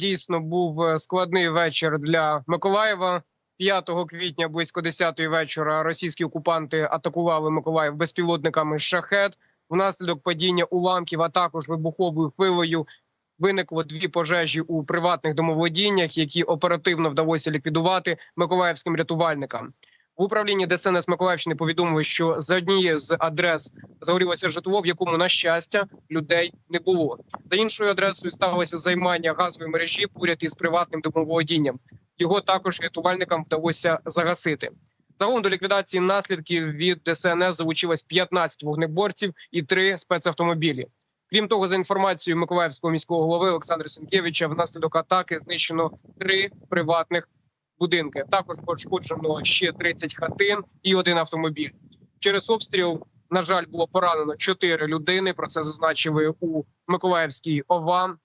Дійсно, був е, складний вечір для Миколаєва. 5 квітня близько 10 вечора російські окупанти атакували Миколаїв безпілотниками шахет. Внаслідок падіння уламків, а також вибуховою хвилею виникло дві пожежі у приватних домоволодіннях, які оперативно вдалося ліквідувати миколаївським рятувальникам. В управлінні ДСНС Миколаївщини повідомили, що за однією з адрес загорілося житло, в якому на щастя людей не було. За іншою адресою сталося займання газової мережі поряд із приватним домоволодінням. Його також рятувальникам вдалося загасити. Загалом до ліквідації наслідків від ДСНС залучилось 15 вогнеборців і 3 спецавтомобілі. Крім того, за інформацією Миколаївського міського голови Олександра Сенкевича, внаслідок атаки знищено три приватних будинки. Також пошкоджено ще 30 хатин і один автомобіль. Через обстріл, на жаль, було поранено 4 людини. Про це зазначили у Миколаївській ОВА.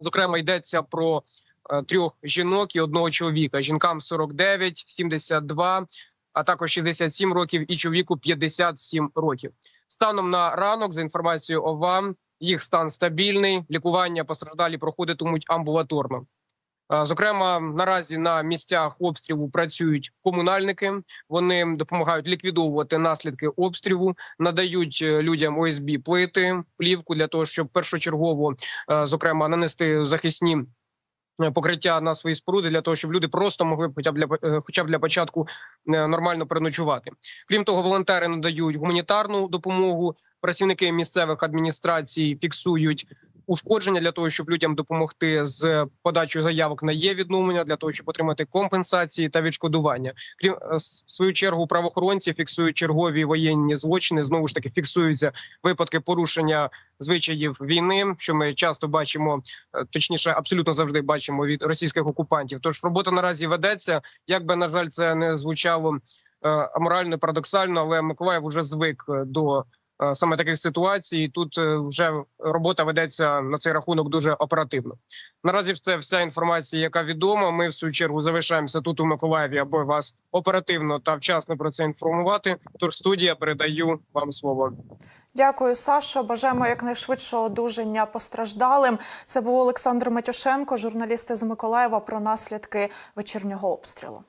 Зокрема, йдеться про е, трьох жінок і одного чоловіка. Жінкам 49, 72, а також 67 років, і чоловіку 57 років. Станом на ранок, за інформацією ОВА, їх стан стабільний. Лікування постраждалі проходитимуть амбулаторно. Е, Зокрема, наразі на місцях обстрілу працюють комунальники. Вони допомагають ліквідовувати наслідки обстрілу, надають е, людям ОСБ плити, плівку для того, щоб першочергово, е, зокрема, нанести захисні покриття на свої споруди для того, щоб люди просто могли хоча б для хоча б для початку нормально переночувати. Крім того, волонтери надають гуманітарну допомогу. Працівники місцевих адміністрацій фіксують ушкодження для того, щоб людям допомогти з подачою заявок на є відновлення для того, щоб отримати компенсації та відшкодування. Крім е, в свою чергу, правоохоронці фіксують чергові воєнні злочини. Знову ж таки фіксуються випадки порушення звичаїв війни, що ми часто бачимо, е, точніше, абсолютно завжди бачимо від російських окупантів. Тож робота наразі ведеться. Як би на жаль, це не звучало е, аморально, парадоксально, але Миколаїв вже звик до саме таких ситуацій. Тут е, вже робота ведеться на цей рахунок дуже оперативно. Наразі ж це вся інформація, яка відома. Ми в свою чергу залишаємося тут у Миколаєві, аби вас оперативно та вчасно про це інформувати. Тож студія передаю вам слово. Дякую, Сашо. Бажаємо якнайшвидшого одужання постраждалим. Це був Олександр Матюшенко, журналіст із Миколаєва про наслідки вечірнього обстрілу.